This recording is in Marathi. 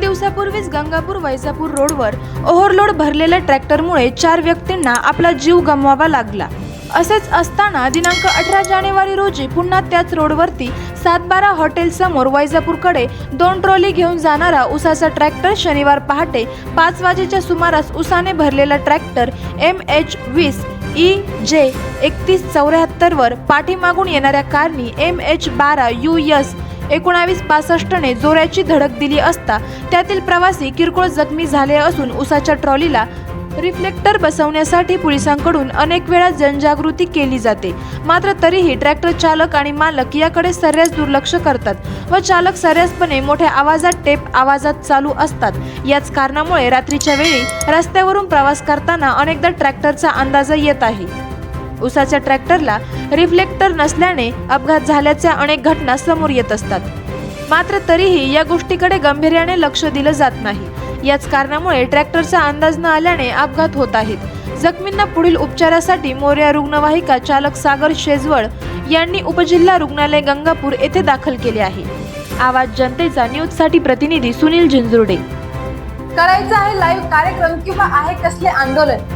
दिवसापूर्वीच गंगापूर वैजापूर रोडवर ओव्हरलोड भरलेल्या ट्रॅक्टरमुळे चार व्यक्तींना आपला जीव गमवावा लागला. असेच असताना दिनांक अठरा जानेवारी रोजी पुन्हा त्याच रोडवरती सातबारा हॉटेलसमोर वैजापूरकडे दोन ट्रॉली घेऊन जाणारा उसाचा ट्रॅक्टर शनिवार पहाटे पाच वाजेच्या सुमारास उसाने भरलेला ट्रॅक्टर एम एच वीस ई जे एकतीस चौऱ्याहत्तरवर पाठीमागून येणाऱ्या कारनी एम एच बारा यू एस एकोणावीस पासष्टने जोराची धडक दिली असता त्यातील प्रवासी किरकोळ जखमी झाले असून उसाच्या ट्रॉलीला रिफ्लेक्टर बसवण्यासाठी पोलिसांकडून अनेक वेळा जनजागृती केली जाते. मात्र तरीही ट्रॅक्टर चालक आणि मालक याकडे सर्रास दुर्लक्ष करतात व चालक सर्रासपणे मोठ्या आवाजात टेप आवाजात चालू असतात. याच कारणामुळे रात्रीच्या वेळी रस्त्यावरून प्रवास करताना अनेकदा ट्रॅक्टरचा अंदाज येत आहे. उसाच्या ट्रॅक्टरला रिफ्लेक्टर नसल्याने अपघात झाल्याच्या अनेक घटना समोर येत असतात. मात्र तरीही या गोष्टीकडे गांभीर्याने लक्ष दिलं जात नाही. याच कारणामुळे ट्रॅक्टरचा अंदाज न आल्याने अपघात होत आहेत. जखमींना पुढील उपचारासाठी मोर्या रुग्णवाहिका चालक सागर शेजवळ यांनी उपजिल्हा रुग्णालय गंगापूर येथे दाखल केले आहे. आवाज जनतेचा न्यूजसाठी प्रतिनिधी सुनील झिंजुर्डे. करायचं आहे लाईव्ह कार्यक्रम किंवा आहे कसले आंदोलन?